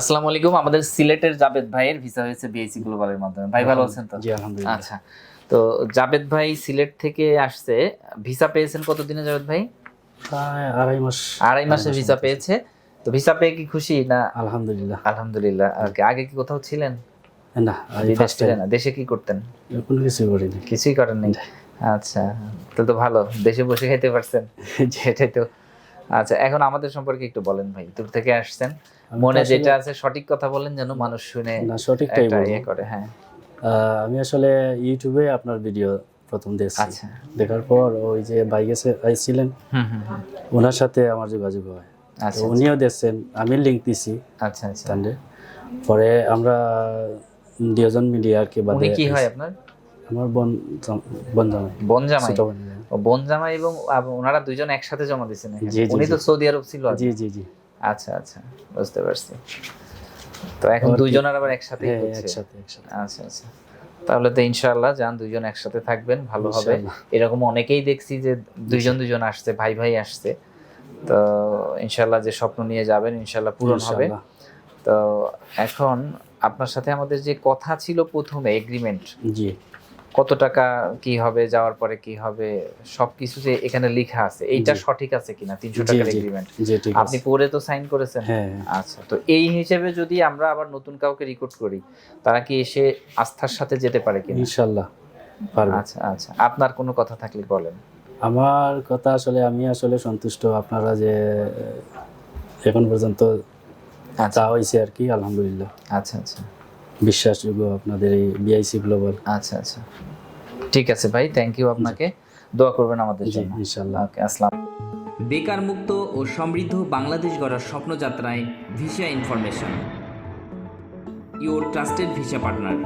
আসসালামু আলাইকুম। আমাদের সিলেটের জাবেদ ভাইয়ের ভিসা হয়েছে বিআইসি গ্লোবালের মাধ্যমে। ভাই ভালো আছেন তো? জি আলহামদুলিল্লাহ। আচ্ছা তো জাবেদ ভাই সিলেট থেকে আসছে। ভিসা পেয়েছেন কতদিনে জাবেদ ভাই? প্রায় আড়াই মাস। আড়াই মাসে ভিসা পেয়েছে। তো ভিসা পেয়ে কি খুশি না? আলহামদুলিল্লাহ। আলহামদুলিল্লাহ। আর কি আগে কি কোথাও ছিলেন? না না? দেশে কি করতেন? কোনো কিছু করিনি। কিছুই করেন নাই আচ্ছা তাহলে তো ভালো। দেশে বসে খাইতে পারছেন। সেটাই তো আচ্ছা এখন আমাদের সম্পর্কে একটু বলেন ভাই দূর থেকে আসছেন। মনে যেটা আছে সঠিক কথা বলেন যেন মানুষ শুনে না সঠিকটাই ইয়ে করে হ্যাঁ। আমি আসলে ইউটিউবে আপনার ভিডিও প্রথম দেখছি। আচ্ছা। দেখার পর ওই যে হুম হুম হুম। ওনার সাথে আমার যোগাযোগ হয়। আচ্ছা উনিও দেখছেন আমি লিঙ্ক দিছি আচ্ছা আচ্ছা। পরে আমরা দুজন মিলিয়ে আর কি বাদে উনি কি হয় আপনার? আমার বোন এবং ওনারা দুজন একসাথে জমা দিয়েছেন উনি তো সৌদি আরব ছিল জি জি জি। আচ্ছা আচ্ছা বুঝতে পারছি। তো এখন আবার দুইজনের আবার একসাথে হ্যাঁ একসাথে একসাথে। আচ্ছা আচ্ছা। তাহলে তো ইনশাআল্লাহ যান দুইজন একসাথে থাকবেন ভালো হবে। এরকম অনেকেই দেখছি যে দুইজন দুইজন আসছে ভাই ভাই আসছে। তো ইনশাআল্লাহ যে স্বপ্ন নিয়ে যাবেন ইনশাআল্লাহ পূরণ হবে। তো এখন আপনার সাথে আমাদের যে কথা ছিল প্রথমে এগ্রিমেন্ট জি। কত টাকা কি হবে যাওয়ার পরে কি হবে সবকিছু যে এখানে লেখা আছে এইটা সঠিক আছে কিনা তিনশো টাকার এগ্রিমেন্ট আপনি পরে তো সাইন করেছেন? হ্যাঁ। আচ্ছা তো এই হিসেবে যদি আমরা আবার নতুন কাউকে রিক্রুট করি তারা কি এসে আস্থার সাথে যেতে পারে কিনা? ইনশাল্লাহ আচ্ছা আচ্ছা আপনার কোনো কথা থাকলে বলেন। আমার কথা আসলে আমি আসলে সন্তুষ্ট আপনারা যে এখন পর্যন্ত আচ্ছা। হয়েছে আর কি আলহামদুলিল্লাহ। আচ্ছা আচ্ছা। বিশ্বাসযোগ্য আপনাদের এই বিআইসি গ্লোবাল আচ্ছা আচ্ছা। ঠিক আছে ভাই থ্যাংক ইউ আপনাকে। দোয়া করবেন আমাদের জন্য। ইনশাআল্লাহ। ওকে আসসালাম। বেকার মুক্ত ও সমৃদ্ধ বাংলাদেশ গড়ার স্বপ্নযাত্রায় visa information. Your trusted visa partner